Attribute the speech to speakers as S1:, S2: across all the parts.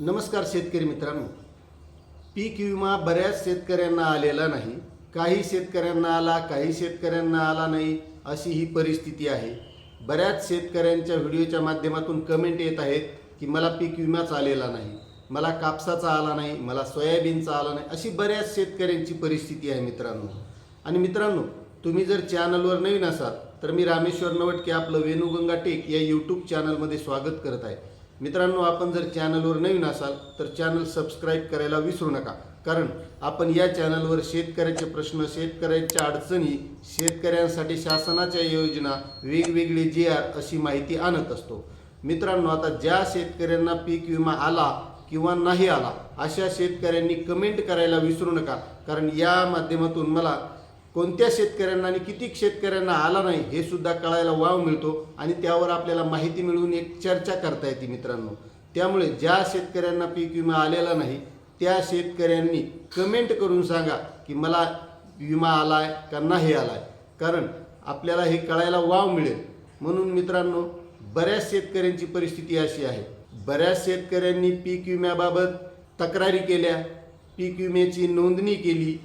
S1: नमस्कार शेतकरी मित्रांनो. पीक विमा बऱ्याच शेतकऱ्यांना आलेला नाही. काही शेतकऱ्यांना आला काही शेतकऱ्यांना आला नाही अशी ही परिस्थिती आहे. बऱ्याच शेतकऱ्यांच्या व्हिडिओच्या माध्यमातून कमेंट येत आहेत की मला पीक विमाच आलेला नाही. मला कापसाचा आला नाही मला सोयाबीनचा आला नाही अशी बऱ्याच शेतकऱ्यांची परिस्थिती आहे मित्रांनो. आणि मित्रांनो तुम्ही जर चॅनलवर नवीन असाल तर मी रामेश्वर नवटके आपलं वेणुगंगा टेक या यूट्यूब चॅनलमध्ये स्वागत करत आहे. मित्रांनो आपण जर चॅनलवर नवीन असाल तर चॅनल सबस्क्राईब करायला विसरू नका. कारण आपण या चॅनलवर शेतकऱ्याचे प्रश्न शेतकऱ्यांच्या अडचणी शेतकऱ्यांसाठी शासनाच्या योजना वेगवेगळे जे आर अशी माहिती आणत असतो. मित्रांनो आता ज्या शेतकऱ्यांना पीक विमा आला किंवा नाही आला अशा शेतकऱ्यांनी कमेंट करायला विसरू नका. कारण या माध्यमातून मला कोणत्या शेतकऱ्यांना आणि किती शेतकऱ्यांना आला नाही हे सुद्धा कळायला वाव मिळतो आणि त्यावर आपल्याला माहिती मिळवून एक चर्चा करता येते मित्रांनो. त्यामुळे ज्या शेतकऱ्यांना पीक विमा आलेला नाही त्या शेतकऱ्यांनी कमेंट करून सांगा की मला विमा आला आहे का नाही आला आहे कारण आपल्याला हे कळायला वाव मिळेल. म्हणून मित्रांनो बऱ्याच शेतकऱ्यांची परिस्थिती अशी आहे. बऱ्याच शेतकऱ्यांनी पीक विम्याबाबत तक्रारी केल्या. पीक विम्याची नोंदणी केली.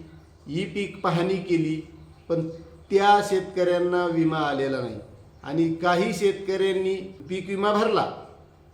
S1: ई पीक पाहणी केली पण त्या शेतकऱ्यांना विमा आलेला नाही. आणि काही शेतकऱ्यांनी पीक विमा भरला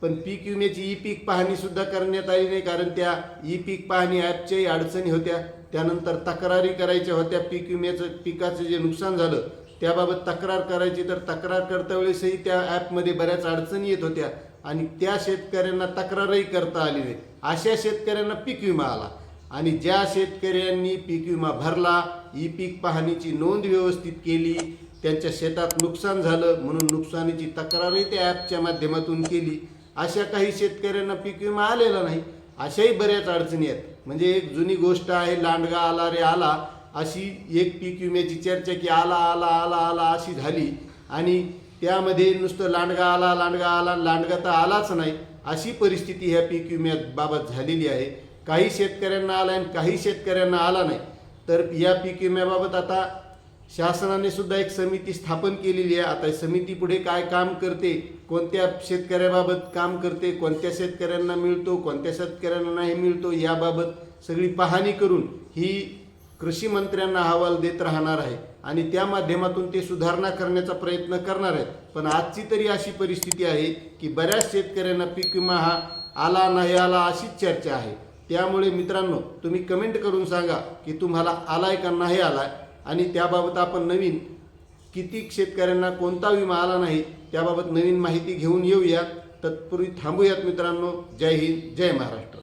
S1: पण पीक विम्याची ई पीक पाहणीसुद्धा करण्यात आली नाही कारण त्या ई पीक पाहणी ॲपच्याही अडचणी होत्या. त्यानंतर तक्रारी करायच्या होत्या पीक विम्याचं पिकाचं जे नुकसान झालं त्याबाबत तक्रार करायची. तर तक्रार करता वेळेसही त्या ॲपमध्ये बऱ्याच अडचणी येत होत्या. आणि त्या शेतकऱ्यांना तक्रारही करता आली नाही. अशा शेतकऱ्यांना पीक विमा आला. आणि ज्या शेतकऱ्यांनी पीक विमा भरला ई पीक पाहणीची नोंद व्यवस्थित केली त्यांच्या शेतात नुकसान झालं म्हणून नुकसानीची तक्रारही त्या ॲपच्या माध्यमातून केली. अशा काही शेतकऱ्यांना पीक विमा आलेला नाही. अशाही बऱ्याच अडचणी आहेत. म्हणजे एक जुनी गोष्ट आहे लांडगा आला रे आला अशी एक पीक विम्याची चर्चा की आला आला आला आला अशी झाली. आणि त्यामध्ये नुसतं लांडगा आला लांडगा आला लांडगा तर आलाच नाही. अशी परिस्थिती ह्या पीक विम्याबाबत झालेली आहे. काही शेतकऱ्यांना आला आणि काही शेतकऱ्यांना आला नाही. तर या पीक विम्याबाबत आता शासनाने सुद्धा एक समिती स्थापन केलेली आहे. आता समिती पुढे काय काम करते कोणत्या शेतकऱ्याबाबत काम करते कोणत्या शेतकऱ्यांना मिळतो कोणत्या शेतकऱ्यांना नाही मिळतो याबाबत सगळी पाहणी करून ही कृषी मंत्र्यांना अहवाल देत राहणार आहे. आणि त्या माध्यमातून ते सुधारणा करण्याचा प्रयत्न करणार आहेत. पण आजची तरी अशी परिस्थिती आहे की बऱ्याच शेतकऱ्यांना पीक विमा हा आला नाही आला अशीच चर्चा आहे. त्यामुळे मित्रांनो तुम्ही कमेंट करून सांगा की तुम्हाला आलाय का नाही आलाय. आणि त्याबाबत आपण नवीन किती शेतकऱ्यांना कोणता विमा आला नाही त्याबाबत नवीन माहिती घेऊन येऊया तत्पूर्वी थांबूयात मित्रांनो. जय हिंद जय महाराष्ट्र.